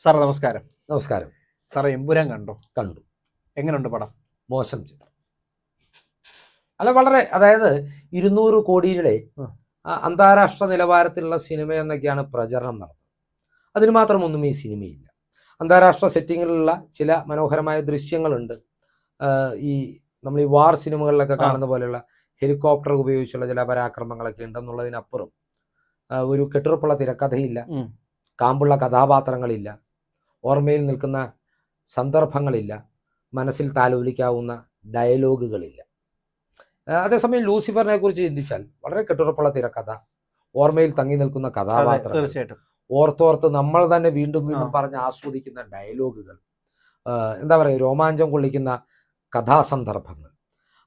Sir നമസ്കാരം. നമസ്കാരം. സാറേ എമ്പുരാൻ കണ്ടോ? കണ്ടു. എങ്ങനെയുണ്ട് പടം? മോശം ചിത്രം. അല്ല വളരെ അതായത് ഇരുന്നൂറ് കോടിയുടെ അന്താരാഷ്ട്ര നിലവാരത്തിലുള്ള സിനിമ എന്നൊക്കെയാണ് പ്രചരണം നടന്നത്. അതിന് മാത്രമൊന്നും ഈ സിനിമയില്ല. അന്താരാഷ്ട്ര സെറ്റിങ്ങിലുള്ള ചില മനോഹരമായ ദൃശ്യങ്ങളുണ്ട്. ഈ നമ്മൾ ഈ വാർ സിനിമകളിലൊക്കെ കാണുന്ന പോലെയുള്ള ഹെലികോപ്റ്റർ ഉപയോഗിച്ചുള്ള ചില പരാക്രമങ്ങളൊക്കെ ഉണ്ടെന്നുള്ളതിനപ്പുറം ഒരു കെട്ടുറപ്പുള്ള തിരക്കഥയില്ല. കാമ്പുള്ള കഥാപാത്രങ്ങളില്ല. ഓർമ്മയിൽ നിൽക്കുന്ന സന്ദർഭങ്ങളില്ല. മനസ്സിൽ താലോലിക്കാവുന്ന ഡയലോഗുകളില്ല. അതേസമയം ലൂസിഫറിനെ കുറിച്ച് ചിന്തിച്ചാൽ വളരെ കെട്ടുറപ്പുള്ള തിരക്കഥ. ഓർമ്മയിൽ തങ്ങി നിൽക്കുന്ന കഥാപാത്രം തീർച്ചയായിട്ടും. ഓർത്തോർത്ത് നമ്മൾ തന്നെ വീണ്ടും വീണ്ടും. പറഞ്ഞ് ആസ്വദിക്കുന്ന ഡയലോഗുകൾ. എന്താ പറയുക രോമാഞ്ചം കൊള്ളിക്കുന്ന കഥാസന്ദർഭങ്ങൾ.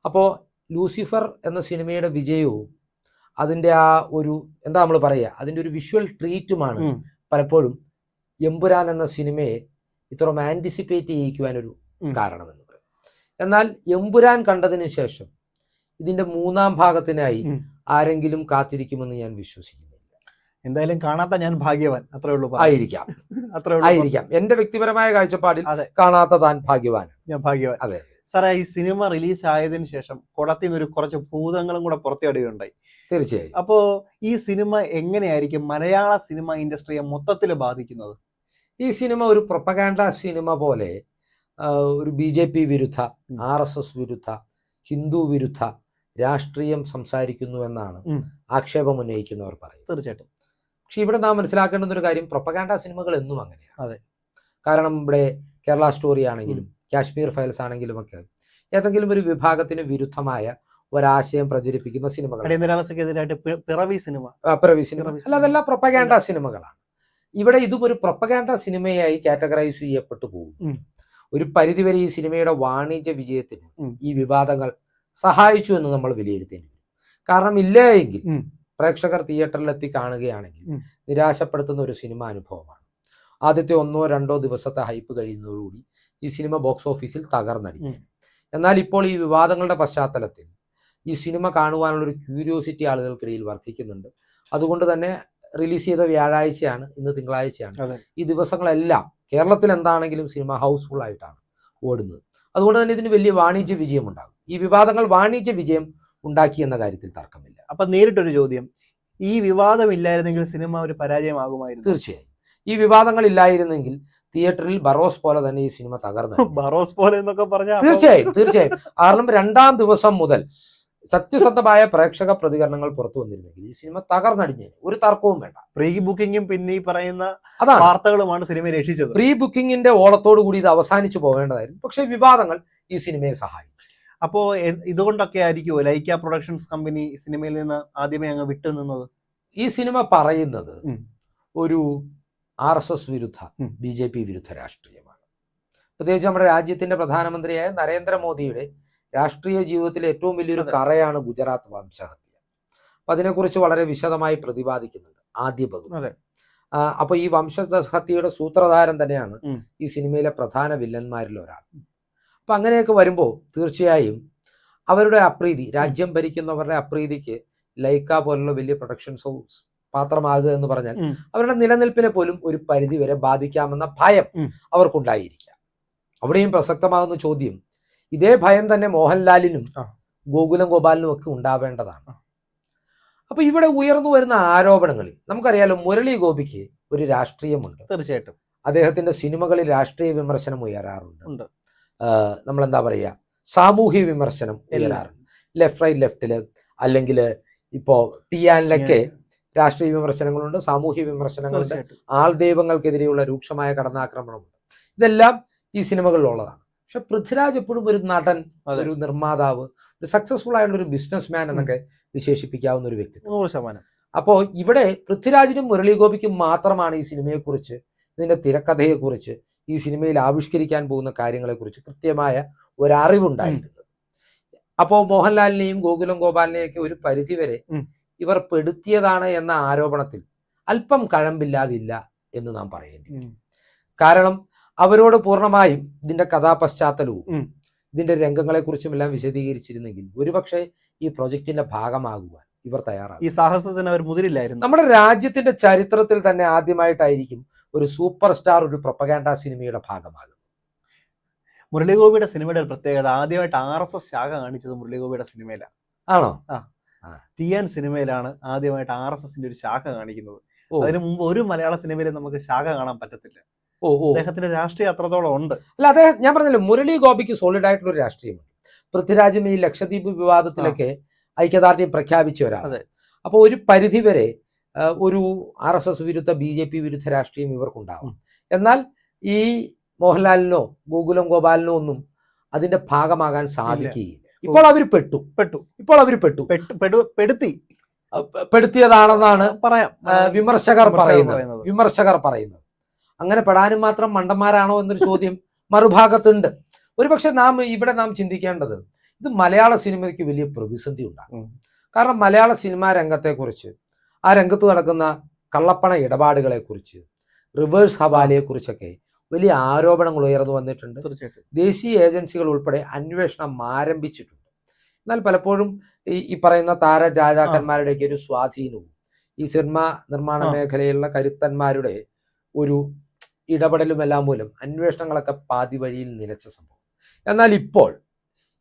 അപ്പോൾ ലൂസിഫർ എന്ന സിനിമയുടെ വിജയവും അതിന്റെ ആ ഒരു എന്താ നമ്മൾ പറയുക അതിന്റെ ഒരു വിഷ്വൽ ട്രീറ്റുമാണ് പലപ്പോഴും എമ്പുരാൻ എന്ന സിനിമയെ ഇത്ര ആന്റിസിപ്പേറ്റ് ചെയ്യിക്കുവാനൊരു. കാരണമെന്ന് പറയും. എന്നാൽ എമ്പുരാൻ കണ്ടതിന് ശേഷം ഇതിന്റെ മൂന്നാം ഭാഗത്തിനായി. ആരെങ്കിലും കാത്തിരിക്കുമെന്ന് ഞാൻ വിശ്വസിക്കുന്നില്ല. എന്തായാലും കാണാത്ത ഞാൻ ഭാഗ്യവാൻ. അത്രേ ഉള്ളൂ. ആയിരിക്കാം. അത്രേ ഉള്ളൂ ആയിരിക്കാം. എന്റെ വ്യക്തിപരമായ കാഴ്ചപ്പാടിൽ അതെ. കാണാത്ത താൻ ഭാഗ്യവാൻ ഞാൻ ഭാഗ്യവാൻ. അതെ. സാറേ ഈ സിനിമ റിലീസ് ആയതിനു ശേഷം കുളത്തിൽ നിന്ന് ഒരു കുറച്ച് ഭൂതങ്ങളും കൂടെ പുറത്തിടുകയുണ്ടായി. തീർച്ചയായും. അപ്പോ ഈ സിനിമ എങ്ങനെയായിരിക്കും? മലയാള സിനിമ ഇൻഡസ്ട്രിയെ മൊത്തത്തിൽ ബാധിക്കുന്നത്? ഈ സിനിമ ഒരു പ്രൊപ്പഗാൻഡ സിനിമ പോലെ ഒരു ബി ജെ പി വിരുദ്ധ ആർ എസ് എസ് വിരുദ്ധ ഹിന്ദു വിരുദ്ധ രാഷ്ട്രീയം സംസാരിക്കുന്നു എന്നാണ് ആക്ഷേപം ഉന്നയിക്കുന്നവർ പറയുന്നത്. തീർച്ചയായിട്ടും. പക്ഷെ ഇവിടെ നാം മനസ്സിലാക്കേണ്ടുന്ന ഒരു കാര്യം പ്രൊപ്പഗാൻഡ സിനിമകൾ എന്നും അങ്ങനെയാണ്. അതെ. കാരണം ഇവിടെ കേരള സ്റ്റോറി ആണെങ്കിലും കാശ്മീർ ഫയൽസ് ആണെങ്കിലും ഒക്കെ ഏതെങ്കിലും ഒരു വിഭാഗത്തിന് വിരുദ്ധമായ ഒരാശയം പ്രചരിപ്പിക്കുന്ന സിനിമകൾ അടിയന്തരാവസ്ഥക്കെതിരായിട്ട് പിറവി സിനിമ. പിറവി സിനിമ. അല്ല അതെല്ലാം പ്രൊപ്പഗാൻഡ സിനിമകളാണ്. ഇവിടെ ഇതും ഒരു പ്രൊപ്പഗാൻഡ സിനിമയായി കാറ്റഗറൈസ് ചെയ്യപ്പെട്ടു പോകും. ഒരു പരിധിവരെ ഈ സിനിമയുടെ വാണിജ്യ വിജയത്തിന് ഈ വിവാദങ്ങൾ സഹായിച്ചു എന്ന് നമ്മൾ വിലയിരുത്തേണ്ടി വരും. കാരണം ഇല്ല എങ്കിൽ. പ്രേക്ഷകർ തിയേറ്ററിലെത്തി കാണുകയാണെങ്കിൽ നിരാശപ്പെടുത്തുന്ന ഒരു സിനിമ അനുഭവമാണ്. ആദ്യത്തെ ഒന്നോ രണ്ടോ ദിവസത്തെ ഹൈപ്പ് കഴിയുന്നതോടുകൂടി ഈ സിനിമ ബോക്സ് ഓഫീസിൽ തകർന്നടിക്കും എന്നാൽ ഇപ്പോൾ ഈ വിവാദങ്ങളുടെ പശ്ചാത്തലത്തിൽ ഈ സിനിമ കാണുവാനുള്ള ഒരു ക്യൂരിയോസിറ്റി ആളുകൾക്കിടയിൽ വർദ്ധിക്കുന്നുണ്ട്. അതുകൊണ്ട് തന്നെ റിലീസ് ചെയ്ത വ്യാഴാഴ്ചയാണ് ഇന്ന് തിങ്കളാഴ്ചയാണ്. ഈ ദിവസങ്ങളെല്ലാം കേരളത്തിൽ എന്താണെങ്കിലും സിനിമ ഹൗസ്ഫുൾ ആയിട്ടാണ് ഓടുന്നത്. അതുകൊണ്ട് തന്നെ ഇതിന് വലിയ വാണിജ്യ വിജയം ഉണ്ടാകും. ഈ വിവാദങ്ങൾ വാണിജ്യ വിജയം ഉണ്ടാക്കി എന്ന കാര്യത്തിൽ തർക്കമില്ല. അപ്പൊ നേരിട്ടൊരു ചോദ്യം. ഈ വിവാദം ഇല്ലായിരുന്നെങ്കിൽ സിനിമ ഒരു പരാജയമാകുമായിരുന്നു? തീർച്ചയായും. ഈ വിവാദങ്ങൾ ഇല്ലായിരുന്നെങ്കിൽ തിയേറ്ററിൽ ബറോസ് പോലെ തന്നെ ഈ സിനിമ തകർന്നു. ബറോസ് പോലെ എന്നൊക്കെ പറഞ്ഞാൽ തീർച്ചയായും തീർച്ചയായും. കാരണം രണ്ടാം ദിവസം മുതൽ സത്യസന്ധമായ പ്രേക്ഷക പ്രതികരണങ്ങൾ പുറത്തു വന്നിരുന്നെങ്കിൽ ഈ സിനിമ തകർന്നടിഞ്ഞേനെ. ഒരു തർക്കവും വേണ്ട. പ്രീ ബുക്കിംഗും പിന്നെ ഈ പറയുന്ന അതാണ്. വാർത്തകളുമാണ് സിനിമയെ രക്ഷിച്ചത്. പ്രീ ബുക്കിംഗിന്റെ ഓളത്തോടു കൂടി ഇത് അവസാനിച്ചു പോകേണ്ടതായിരുന്നു. പക്ഷേ വിവാദങ്ങൾ ഈ സിനിമയെ സഹായിച്ചു. അപ്പോ ഇതുകൊണ്ടൊക്കെ ആയിരിക്കുമോ ലൈക്ക പ്രൊഡക്ഷൻസ് കമ്പനി സിനിമയിൽ നിന്ന് ആദ്യമേ അങ്ങ് വിട്ടു നിന്നത്? ഈ സിനിമ പറയുന്നത് ഒരു ആർ എസ് എസ് വിരുദ്ധ. ബി ജെ പി വിരുദ്ധ രാഷ്ട്രീയമാണ്. പ്രത്യേകിച്ച് നമ്മുടെ രാജ്യത്തിന്റെ പ്രധാനമന്ത്രിയായ നരേന്ദ്രമോദിയുടെ രാഷ്ട്രീയ ജീവിതത്തിലെ ഏറ്റവും വലിയൊരു. കറയാണ് ഗുജറാത്ത് വംശഹത്യ. അപ്പൊ അതിനെക്കുറിച്ച് വളരെ വിശദമായി പ്രതിപാദിക്കുന്നുണ്ട് ആദ്യ പകുതി അപ്പൊ ഈ വംശഹത്യയുടെ സൂത്രധാരൻ തന്നെയാണ് ഈ സിനിമയിലെ പ്രധാന വില്ലന്മാരിൽ ഒരാൾ. അപ്പൊ അങ്ങനെയൊക്കെ വരുമ്പോൾ തീർച്ചയായും അവരുടെ അപ്രീതി രാജ്യം ഭരിക്കുന്നവരുടെ അപ്രീതിക്ക് ലൈക്ക പോലുള്ള വലിയ പ്രൊഡക്ഷൻ ഹൗസ് പാത്രമാകുക എന്ന് പറഞ്ഞാൽ അവരുടെ നിലനിൽപ്പിനെ പോലും ഒരു പരിധി വരെ ബാധിക്കാമെന്ന ഭയം. അവർക്കുണ്ടായിരിക്കാം. അവിടെയും പ്രസക്തമാകുന്ന ചോദ്യം ഇതേ ഭയം തന്നെ മോഹൻലാലിനും. ഗോകുലം ഗോപാലിനും ഒക്കെ ഉണ്ടാവേണ്ടതാണ്. അപ്പൊ ഇവിടെ ഉയർന്നു വരുന്ന ആരോപണങ്ങളിൽ നമുക്കറിയാലോ മുരളി ഗോപിക്ക് ഒരു രാഷ്ട്രീയമുണ്ട്. തീർച്ചയായിട്ടും. അദ്ദേഹത്തിന്റെ സിനിമകളിൽ രാഷ്ട്രീയ വിമർശനം ഉയരാറുണ്ട്. നമ്മൾ എന്താ പറയുക സാമൂഹ്യ വിമർശനം ഉയരാറുണ്ട്. ലെഫ്റ്റ് റൈറ്റ് ലെഫ്റ്റിൽ അല്ലെങ്കിൽ ഇപ്പോ ടിയാനിലൊക്കെ രാഷ്ട്രീയ വിമർശനങ്ങളുണ്ട് സാമൂഹ്യ വിമർശനങ്ങളുണ്ട് ആൾ ദൈവങ്ങൾക്കെതിരെയുള്ള രൂക്ഷമായ കടന്നാക്രമണമുണ്ട്. ഇതെല്ലാം ഈ സിനിമകളിലുള്ളതാണ്. പക്ഷെ പൃഥ്വിരാജ് എപ്പോഴും ഒരു നടൻ ഒരു നിർമ്മാതാവ് ഒരു സക്സസ്ഫുൾ ആയിട്ടുള്ള ഒരു ബിസിനസ് മാൻ എന്നൊക്കെ വിശേഷിപ്പിക്കാവുന്ന ഒരു വ്യക്തി നൂറ് ശതമാനം. അപ്പോൾ ഇവിടെ പൃഥ്വിരാജിനും മുരളി ഗോപിക്കും മാത്രമാണ് ഈ സിനിമയെക്കുറിച്ച് ഇതിന്റെ തിരക്കഥയെക്കുറിച്ച് ഈ സിനിമയിൽ ആവിഷ്കരിക്കാൻ പോകുന്ന കാര്യങ്ങളെക്കുറിച്ച് കൃത്യമായ ഒരറിവുണ്ടായിരുന്നത്. അപ്പോൾ മോഹൻലാലിനെയും ഗോകുലം ഗോപാലിനെയൊക്കെ ഒരു പരിധിവരെ. ഇവർ പെടുത്തിയതാണ് എന്ന ആരോപണത്തിൽ അല്പം കഴമ്പില്ലാതില്ല എന്ന് നാം പറയേണ്ടി കാരണം അവരോട് പൂർണമായും ഇതിന്റെ കഥാപശ്ചാത്തലവും ഇതിന്റെ രംഗങ്ങളെ കുറിച്ചും എല്ലാം വിശദീകരിച്ചിരുന്നെങ്കിൽ ഒരുപക്ഷെ ഈ പ്രൊജക്ടിന്റെ ഭാഗമാകുവാൻ ഇവർ തയ്യാറാണ് ഈ സാഹസത്തിന് അവർ മുതിരില്ലായിരുന്നു. നമ്മുടെ രാജ്യത്തിന്റെ ചരിത്രത്തിൽ തന്നെ ആദ്യമായിട്ടായിരിക്കും ഒരു സൂപ്പർ സ്റ്റാർ ഒരു പ്രൊപ്പഗാൻഡ സിനിമയുടെ ഭാഗമാകും മുരളിഗോപിയുടെ സിനിമയുടെ ഒരു പ്രത്യേകത ആദ്യമായിട്ട് ആർ എസ് എസ് ശാഖ കാണിച്ചത് മുരളിഗോപിയുടെ സിനിമയിലാണ് ആണോ? ടി എൻ സിനിമയിലാണ് ആദ്യമായിട്ട് ആർ എസ് എസിന്റെ ഒരു ശാഖ കാണിക്കുന്നത്. അതിനു മുമ്പ് ഒരു മലയാള സിനിമയിലും നമുക്ക് ശാഖ കാണാൻ പറ്റത്തില്ല. അദ്ദേഹത്തിന്റെ രാഷ്ട്രീയം അത്രത്തോളം ഉണ്ട്. അല്ല അദ്ദേഹം ഞാൻ പറഞ്ഞല്ലോ മുരളി ഗോപിക്ക് സോളിഡ് ആയിട്ടുള്ള ഒരു രാഷ്ട്രീയമുണ്ട്. പൃഥ്വിരാജും ഈ ലക്ഷദ്വീപ് വിവാദത്തിലൊക്കെ ഐക്യദാർഢ്യം പ്രഖ്യാപിച്ച അതെ. അപ്പോൾ ഒരു പരിധി വരെ ഒരു ആർ എസ് എസ് വിരുദ്ധ ബി ജെ പി വിരുദ്ധ രാഷ്ട്രീയം ഇവർക്കുണ്ടാവും. ഉം. എന്നാൽ ഈ മോഹൻലാലിനോ ഗോകുലം ഗോപാലിനോ ഒന്നും അതിന്റെ ഭാഗമാകാൻ സാധിക്കുകയില്ല. ഇപ്പോൾ അവർ പെട്ടു. പെട്ടു. ഇപ്പോൾ അവർ പെട്ടു. പെട്ടു പെടു- പെടുത്തി. പെടുത്തിയതാണെന്നാണ് പറയാം. വിമർശകർ പറയുന്നത്. വിമർശകർ പറയുന്നത്. അങ്ങനെ പെടാനും മാത്രം മണ്ടന്മാരാണോ എന്നൊരു ചോദ്യം മറുഭാഗത്തുണ്ട്. ഒരുപക്ഷെ നാം ഇവിടെ നാം ചിന്തിക്കേണ്ടത് ഇത് മലയാള സിനിമയ്ക്ക് വലിയ പ്രതിസന്ധി ഉണ്ടാകും കാരണം മലയാള സിനിമാ രംഗത്തെക്കുറിച്ച് ആ രംഗത്ത് നടക്കുന്ന കള്ളപ്പണ ഇടപാടുകളെക്കുറിച്ച് റിവേഴ്സ് ഹവാലയെക്കുറിച്ചൊക്കെ വലിയ ആരോപണങ്ങൾ ഉയർന്നു വന്നിട്ടുണ്ട്. ദേശീയ ഏജൻസികൾ ഉൾപ്പെടെ അന്വേഷണം ആരംഭിച്ചിട്ടുണ്ട്. എന്നാൽ പലപ്പോഴും ഈ ഈ പറയുന്ന താരരാജാക്കന്മാരുടെയൊക്കെ ഒരു സ്വാധീനവും ഈ സിനിമ നിർമ്മാണ മേഖലയിലുള്ള കരുത്തന്മാരുടെ ഒരു ഇടപെടലും എല്ലാം മൂലം അന്വേഷണങ്ങളൊക്കെ പാതി വഴിയിൽ നിലച്ച സംഭവം. എന്നാൽ ഇപ്പോൾ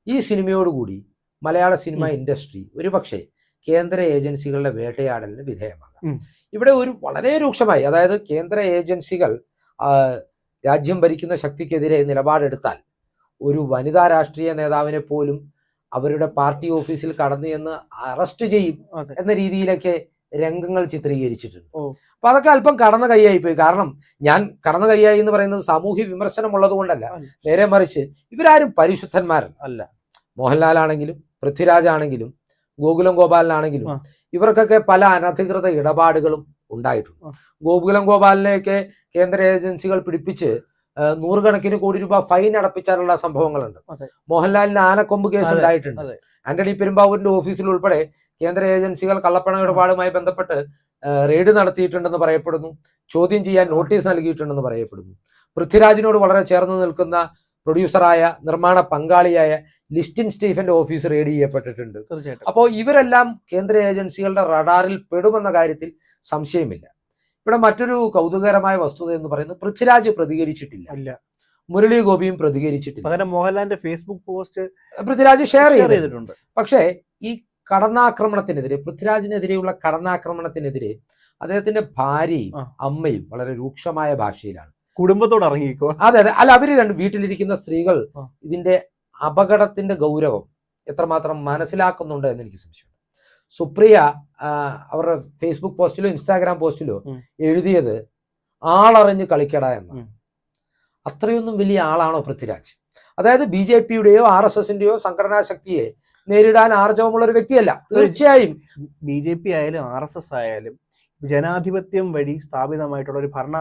ഈ സിനിമയോടുകൂടി മലയാള സിനിമ ഇൻഡസ്ട്രി ഒരുപക്ഷെ കേന്ദ്ര ഏജൻസികളുടെ വേട്ടയാടലിന് വിധേയമാകാം. ഇവിടെ ഒരു വളരെ രൂക്ഷമായി അതായത് കേന്ദ്ര ഏജൻസികൾ രാജ്യം ഭരിക്കുന്ന ശക്തിക്കെതിരെ നിലപാടെടുത്താൽ ഒരു വനിതാ രാഷ്ട്രീയ നേതാവിനെ പോലും അവരുടെ പാർട്ടി ഓഫീസിൽ കടന്നു എന്ന് അറസ്റ്റ് ചെയ്യും എന്ന രീതിയിലൊക്കെ രംഗങ്ങൾ ചിത്രീകരിച്ചിട്ടുണ്ട്. അപ്പൊ അതൊക്കെ അല്പം കടന്ന കൈയായി പോയി കാരണം ഞാൻ കടന്ന കൈയായി എന്ന് പറയുന്നത് സാമൂഹ്യ വിമർശനം ഉള്ളത് കൊണ്ടല്ല നേരെ മറിച്ച് ഇവരാരും പരിശുദ്ധന്മാരല്ല. അല്ല. മോഹൻലാൽ ആണെങ്കിലും പൃഥ്വിരാജ് ആണെങ്കിലും ഗോകുലം ഗോപാലനാണെങ്കിലും. ഇവർക്കൊക്കെ പല അനധികൃത ഇടപാടുകളും ഉണ്ടായിട്ടുണ്ട്. ഗോകുലം ഗോപാലിനെയൊക്കെ കേന്ദ്ര ഏജൻസികൾ പിടിപ്പിച്ച് നൂറുകണക്കിന് കോടി രൂപ ഫൈൻ അടപ്പിച്ചാലുള്ള സംഭവങ്ങളുണ്ട്. മോഹൻലാലിന് ആനക്കൊമ്പ് കേസ് ഉണ്ടായിട്ടുണ്ട്. ആന്റണി പെരുമ്പാവൂരിന്റെ ഓഫീസിൽ ഉൾപ്പെടെ കേന്ദ്ര ഏജൻസികൾ കള്ളപ്പണ ഇടപാടുമായി ബന്ധപ്പെട്ട് റെയ്ഡ് നടത്തിയിട്ടുണ്ടെന്ന് പറയപ്പെടുന്നു. ചോദ്യം ചെയ്യാൻ നോട്ടീസ് നൽകിയിട്ടുണ്ടെന്ന് പറയപ്പെടുന്നു. പൃഥ്വിരാജിനോട് വളരെ ചേർന്ന് നിൽക്കുന്ന പ്രൊഡ്യൂസറായ നിർമ്മാണ പങ്കാളിയായ ലിസ്റ്റിൻ സ്റ്റീഫന്റെ ഓഫീസ് റെയ്ഡ് ചെയ്യപ്പെട്ടിട്ടുണ്ട്. അപ്പോൾ ഇവരെല്ലാം കേന്ദ്ര ഏജൻസികളുടെ റഡാറിൽ പെടുമെന്ന കാര്യത്തിൽ സംശയമില്ല. ഇവിടെ മറ്റൊരു കൗതുകകരമായ വസ്തുത എന്ന് പറയുന്നത് പൃഥ്വിരാജ് പ്രതികരിച്ചിട്ടില്ല. മുരളി ഗോപിയും പ്രതികരിച്ചിട്ടില്ല. പകരം മോഹൻലാലിന്റെ ഫേസ്ബുക്ക് പോസ്റ്റ് പൃഥ്വിരാജ് ഷെയർ ചെയ്തിട്ടുണ്ട്. പക്ഷേ ഈ കടന്നാക്രമണത്തിനെതിരെ പൃഥ്വിരാജിനെതിരെയുള്ള കടന്നാക്രമണത്തിനെതിരെ അദ്ദേഹത്തിന്റെ ഭാര്യയും. അമ്മയും വളരെ രൂക്ഷമായ ഭാഷയിലാണ്. കുടുംബത്തോട് ഇറങ്ങിക്കോ? അതെ അതെ. അല്ല അവർ രണ്ട് വീട്ടിലിരിക്കുന്ന സ്ത്രീകൾ ഇതിന്റെ അപകടത്തിന്റെ ഗൗരവം എത്രമാത്രം മനസ്സിലാക്കുന്നുണ്ട് എന്ന് എനിക്ക് സംശയമുണ്ട്. സുപ്രിയ അവരുടെ ഫേസ്ബുക്ക് പോസ്റ്റിലോ ഇൻസ്റ്റാഗ്രാം പോസ്റ്റിലോ. എഴുതിയത് ആളറിഞ്ഞ് കളിക്കട എന്ന് അത്രയൊന്നും വലിയ ആളാണോ പൃഥ്വിരാജ്? അതായത് ബി ജെ പിയുടെയോ ആർ എസ് എസിന്റെയോ സംഘടനാ ശക്തിയെ നേരിടാൻ ആർജവമുള്ള ഒരു വ്യക്തിയല്ല തീർച്ചയായും. ബി ജെ പി ആയാലും ആർ എസ് എസ് ആയാലും ജനാധിപത്യം വഴി സ്ഥാപിതമായിട്ടുള്ള ഒരു ഭരണ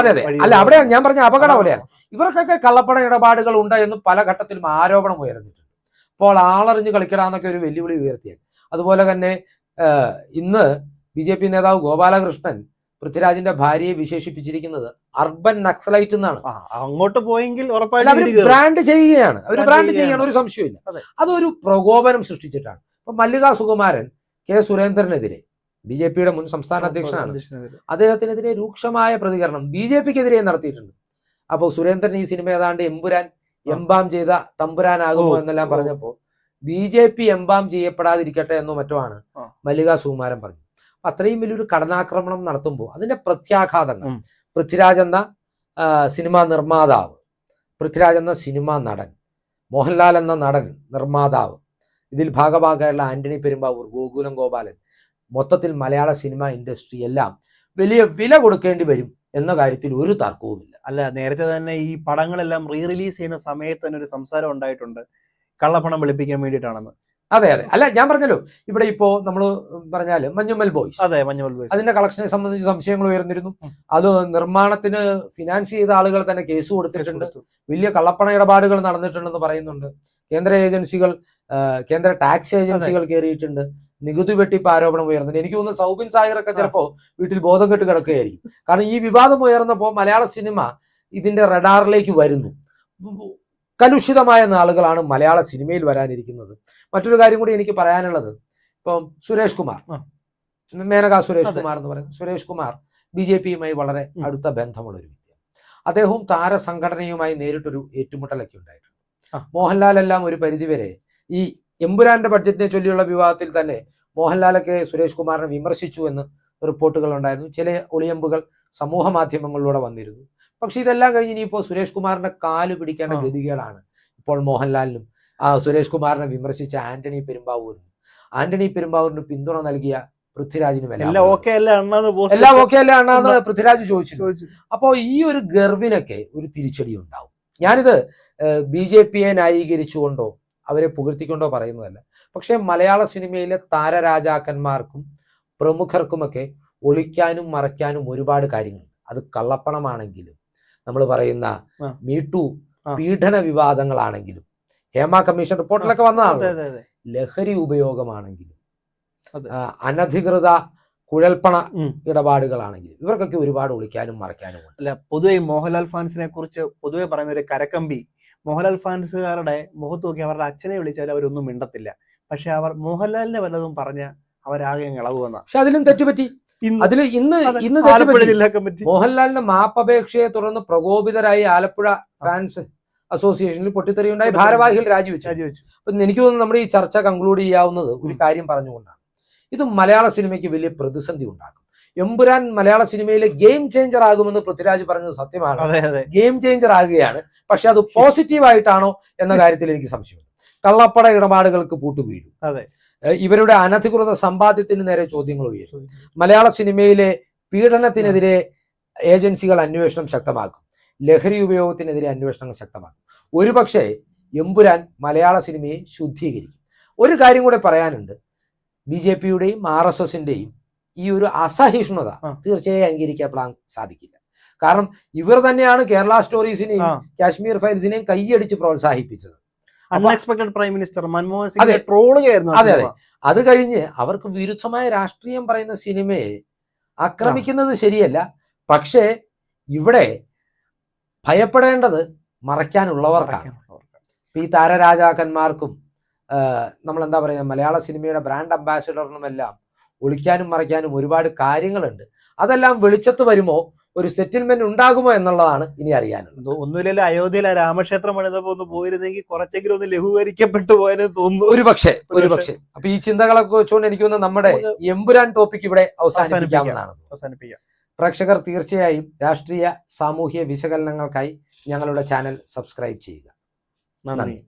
അതെ അതെ. അല്ല അവിടെയാണ് ഞാൻ പറഞ്ഞ അപകടം. അവിടെയാണ് ഇവർക്കൊക്കെ കള്ളപ്പണ ഇടപാടുകൾ ഉണ്ട് എന്ന് പല ഘട്ടത്തിലും ആരോപണം ഉയർന്നിട്ടുണ്ട്. അപ്പോൾ ആളറിഞ്ഞ് കളിക്കടാന്നൊക്കെ ഒരു വെല്ലുവിളി ഉയർത്തിയത്. അതുപോലെ തന്നെ ഇന്ന് ബി ജെ പി നേതാവ് ഗോപാലകൃഷ്ണൻ പൃഥ്വിരാജിന്റെ ഭാര്യയെ വിശേഷിപ്പിച്ചിരിക്കുന്നത് അർബൻ നക്സലൈറ്റ് എന്നാണ്. അങ്ങോട്ട് പോയെങ്കിൽ ഉറപ്പായിട്ടും. ബ്രാൻഡ് ചെയ്യുകയാണ്. അവർ ബ്രാൻഡ് ചെയ്യുകയാണ്. ഒരു സംശയമില്ല അതൊരു പ്രകോപനം സൃഷ്ടിച്ചിട്ടാണ്. ഇപ്പൊ മല്ലിക സുകുമാരൻ കെ സുരേന്ദ്രനെതിരെ ബി ജെ പിയുടെ മുൻ സംസ്ഥാന അധ്യക്ഷനാണ്. അദ്ദേഹത്തിനെതിരെ രൂക്ഷമായ പ്രതികരണം ബി ജെ പിക്കെതിരെ നടത്തിയിട്ടുണ്ട്. അപ്പോൾ സുരേന്ദ്രൻ ഈ സിനിമ ഏതാണ്ട് എമ്പുരാൻ എംബാം ചെയ്ത തമ്പുരാനാകുമോ എന്നെല്ലാം പറഞ്ഞപ്പോൾ പറഞ്ഞപ്പോ ബി ജെ പി എംബാം ചെയ്യപ്പെടാതിരിക്കട്ടെ എന്നോ മറ്റോ ആണ്. മല്ലിക സുകുമാരൻ പറഞ്ഞു അത്രയും വലിയൊരു കടനാക്രമണം നടത്തുമ്പോൾ അതിന്റെ പ്രത്യാഘാതങ്ങൾ. പൃഥ്വിരാജ് എന്ന സിനിമാ നിർമ്മാതാവ് പൃഥ്വിരാജ് എന്ന സിനിമാ നടൻ മോഹൻലാൽ എന്ന നടൻ നിർമ്മാതാവ് ഇതിൽ ഭാഗഭാഗമായുള്ള ആന്റണി പെരുമ്പാവൂർ ഗോകുലം ഗോപാലൻ മൊത്തത്തിൽ മലയാള സിനിമ ഇൻഡസ്ട്രി എല്ലാം വലിയ വില കൊടുക്കേണ്ടി വരും എന്ന കാര്യത്തിൽ ഒരു തർക്കവുമില്ല. അല്ല നേരത്തെ തന്നെ ഈ പടങ്ങളെല്ലാം റീ റിലീസ് ചെയ്യുന്ന സമയത്ത് തന്നെ ഒരു സംസാരം ഉണ്ടായിട്ടുണ്ട്. കള്ളപ്പണം വെളുപ്പിക്കാൻ വേണ്ടിയിട്ടാണെന്ന്. അതെ അതെ. അല്ല ഞാൻ പറഞ്ഞല്ലോ. ഇവിടെ ഇപ്പോ നമ്മൾ പറഞ്ഞാൽ മഞ്ഞുമൽ ബോയ്സ്. അതെ മഞ്ഞുമൽ ബോയ്സ്. അതിന്റെ കളക്ഷനെ സംബന്ധിച്ച് സംശയങ്ങൾ ഉയർന്നിരുന്നു. അത് നിർമ്മാണത്തിന് ഫിനാൻസ് ചെയ്ത ആളുകൾ തന്നെ കേസ് കൊടുത്തിട്ടുണ്ട്. വലിയ കള്ളപ്പണ ഇടപാടുകൾ നടന്നിട്ടുണ്ടെന്ന് പറയുന്നുണ്ട്. കേന്ദ്ര ഏജൻസികൾ കേന്ദ്ര ടാക്സ് ഏജൻസികൾ കയറിയിട്ടുണ്ട് നികുതി വെട്ടിപ്പ് ആരോപണം ഉയർന്നിട്ടുണ്ട്. എനിക്ക് തോന്നുന്നു സൗബിൻ സാഹിറൊക്കെ. ചിലപ്പോ വീട്ടിൽ ബോധം കെട്ട് കിടക്കുകയായിരിക്കും. കാരണം ഈ വിവാദം ഉയർന്നപ്പോൾ മലയാള സിനിമ ഇതിന്റെ റഡാറിലേക്ക് വരുന്നു. കലുഷിതമായ നാളുകളാണ് മലയാള സിനിമയിൽ വരാനിരിക്കുന്നത്. മറ്റൊരു കാര്യം കൂടി എനിക്ക് പറയാനുള്ളത്. ഇപ്പം സുരേഷ് കുമാർ. മേനക സുരേഷ് കുമാർ എന്ന് പറയുന്നത് സുരേഷ് കുമാർ ബി ജെ പിയുമായി വളരെ അടുത്ത ബന്ധമുള്ള ഒരു വ്യക്തിയാണ്. അദ്ദേഹവും താരസംഘടനയുമായി നേരിട്ടൊരു ഏറ്റുമുട്ടലൊക്കെ ഉണ്ടായിട്ടുണ്ട്. മോഹൻലാൽ എല്ലാം ഒരു പരിധിവരെ ഈ എമ്പുരാന്റെ ബഡ്ജറ്റിനെ ചൊല്ലിയുള്ള വിവാദത്തിൽ തന്നെ മോഹൻലാലൊക്കെ സുരേഷ് കുമാറിനെ വിമർശിച്ചു എന്ന് റിപ്പോർട്ടുകൾ ഉണ്ടായിരുന്നു. ചില ഒളിയമ്പുകൾ സമൂഹ മാധ്യമങ്ങളിലൂടെ വന്നിരുന്നു. പക്ഷെ ഇതെല്ലാം കഴിഞ്ഞ് ഇനിയിപ്പോൾ സുരേഷ് കുമാറിന്റെ കാൽ പിടിക്കേണ്ട ഗതികളാണ് ഗതികേടാണ്. ഇപ്പോൾ മോഹൻലാലിനും സുരേഷ് കുമാറിനെ വിമർശിച്ച ആന്റണി പെരുമ്പാവൂരിനും. ആന്റണി പെരുമ്പാവൂരിന് പിന്തുണ നൽകിയ പൃഥ്വിരാജിനും എല്ലാം എല്ലാം ഓക്കെ അല്ല അണ്ണാന്ന് പൃഥ്വിരാജ് ചോദിച്ചു ചോദിച്ചു. അപ്പോൾ ഈ ഒരു ഗർവിനൊക്കെ ഒരു തിരിച്ചടി ഉണ്ടാവും. ഞാനിത് ബി ജെ പിയെ ന്യായീകരിച്ചുകൊണ്ടോ അവരെ പുകഴ്ത്തിക്കൊണ്ടോ പറയുന്നതല്ല. പക്ഷേ മലയാള സിനിമയിലെ താരരാജാക്കന്മാർക്കും പ്രമുഖർക്കുമൊക്കെ ഒളിക്കാനും മറയ്ക്കാനും ഒരുപാട് കാര്യങ്ങളുണ്ട്. അത് കള്ളപ്പണമാണെങ്കിലും നമ്മൾ പറയുന്ന. മീട്ടു. പീഡന വിവാദങ്ങളാണെങ്കിലും ഹേമ കമ്മീഷൻ റിപ്പോർട്ടിലൊക്കെ വന്നതാണ് ലഹരി ഉപയോഗമാണെങ്കിലും. അനധികൃത കുഴൽപ്പണ. ഇടപാടുകളാണെങ്കിലും ഇവർക്കൊക്കെ ഒരുപാട് ഒളിക്കാനും മറയ്ക്കാനും അല്ല പൊതുവെ മോഹൻലാൽ ഫാൻസിനെ കുറിച്ച് പൊതുവെ പറയുന്ന ഒരു കരക്കമ്പി മോഹൻലാൽ ഫാൻസുകാരുടെ മുഖത്ത് നോക്കി അവരുടെ അച്ഛനെ വിളിച്ചാൽ അവരൊന്നും മിണ്ടത്തില്ല പക്ഷെ അവർ മോഹൻലാലിനെ വല്ലതും പറഞ്ഞ അവരാകെ ഇളവ് വന്ന പക്ഷെ അതിലും തെറ്റുപറ്റി അതിൽ ഇന്ന് ഇന്ന് ആലപ്പുഴ ജില്ലാ കമ്മിറ്റി. മോഹൻലാലിന്റെ മാപ്പപേക്ഷയെ തുടർന്ന് പ്രകോപിതരായി ആലപ്പുഴ ഫാൻസ് അസോസിയേഷനിൽ പൊട്ടിത്തെറിയുണ്ടായി ഭാരവാഹികൾ രാജിവെച്ചു. രാജിവെച്ചു. അപ്പൊ എനിക്ക് തോന്നുന്നു നമ്മുടെ ഈ ചർച്ച കൺക്ലൂഡ് ചെയ്യാവുന്നത് ഒരു. കാര്യം പറഞ്ഞുകൊണ്ടാണ്. ഇത് മലയാള സിനിമയ്ക്ക് വലിയ പ്രതിസന്ധി ഉണ്ടാക്കും. എമ്പുരാൻ മലയാള സിനിമയിലെ ഗെയിം ചേഞ്ചർ ആകുമെന്ന് പൃഥ്വിരാജ് പറഞ്ഞത് സത്യമാണ്. ഗെയിം ചേഞ്ചർ ആകുകയാണ്. പക്ഷെ അത് പോസിറ്റീവ് ആയിട്ടാണോ എന്ന കാര്യത്തിൽ എനിക്ക് സംശയമുണ്ട്. കള്ളപ്പട ഇടപാടുകൾക്ക് പൂട്ടുവീഴും. അതെ. ഇവരുടെ അനധികൃത സമ്പാദ്യത്തിന് നേരെ ചോദ്യങ്ങൾ ഉയരും. മലയാള സിനിമയിലെ പീഡനത്തിനെതിരെ ഏജൻസികൾ അന്വേഷണം ശക്തമാക്കും. ലഹരി ഉപയോഗത്തിനെതിരെ അന്വേഷണങ്ങൾ ശക്തമാക്കും. ഒരുപക്ഷെ എമ്പുരാൻ മലയാള സിനിമയെ ശുദ്ധീകരിക്കും. ഒരു കാര്യം കൂടെ പറയാനുണ്ട്. ബി ജെ പിയുടെയും ആർ എസ് എസിന്റെയും ഈ ഒരു അസഹിഷ്ണുത. തീർച്ചയായും അംഗീകരിക്കപ്പെടാൻ സാധിക്കില്ല. കാരണം ഇവർ തന്നെയാണ് കേരള സ്റ്റോറീസിനെയും കാശ്മീർ ഫയൽസിനെയും കൈയടിച്ച് പ്രോത്സാഹിപ്പിച്ചത്. അൺഎക്സ്പെക്ടഡ് പ്രൈം മിനിസ്റ്റർ മൻമോഹൻ അതെ. സിംഗ് ട്രോളുകയായിരുന്നു അതെ, സിനിമ. അത്. കഴിഞ്ഞ് അവർക്ക് വിരുദ്ധമായ രാഷ്ട്രീയം പറയുന്ന സിനിമയെ ആക്രമിക്കുന്നത് ശരിയല്ല. പക്ഷേ ഇവിടെ ഭയപ്പെടേണ്ടത് മറയ്ക്കാനുള്ളവർക്കാണ്. ഈ താരരാജാക്കന്മാർക്കും നമ്മൾ എന്താ പറയുക മലയാള സിനിമയുടെ ബ്രാൻഡ് അംബാസിഡറിനുമെല്ലാം ഒളിക്കാനും മറയ്ക്കാനും ഒരുപാട് കാര്യങ്ങളുണ്ട്. അതെല്ലാം വെളിച്ചത്ത് വരുമോ? ഒരു സെറ്റിൽമെന്റ് ഉണ്ടാകുമോ എന്നുള്ളതാണ് ഇനി അറിയാനുള്ളത്. ഒന്നുമില്ല ഒന്നുമില്ലല്ലോ അയോധ്യയിലെ രാമക്ഷേത്രം പണിതപ്പോ ഒന്ന് പോയിരുന്നെങ്കിൽ കുറച്ചെങ്കിലും ഒന്ന് ലഘൂകരിക്കപ്പെട്ടു പോയെന്ന് തോന്നുന്നു. ഒരു പക്ഷേ ഒരു. പക്ഷേ. അപ്പൊ ഈ ചിന്തകളൊക്കെ വെച്ചുകൊണ്ട് എനിക്ക് തോന്നുന്നു നമ്മുടെ എമ്പുരാൻ ടോപ്പിക് ഇവിടെ അവസാനിപ്പിക്കാവുന്നതാണ്. അവസാനിപ്പിക്കാം. പ്രേക്ഷകർ തീർച്ചയായും രാഷ്ട്രീയ സാമൂഹ്യ വിശകലനങ്ങൾക്കായി ഞങ്ങളുടെ ചാനൽ സബ്സ്ക്രൈബ് ചെയ്യുക. നന്ദി.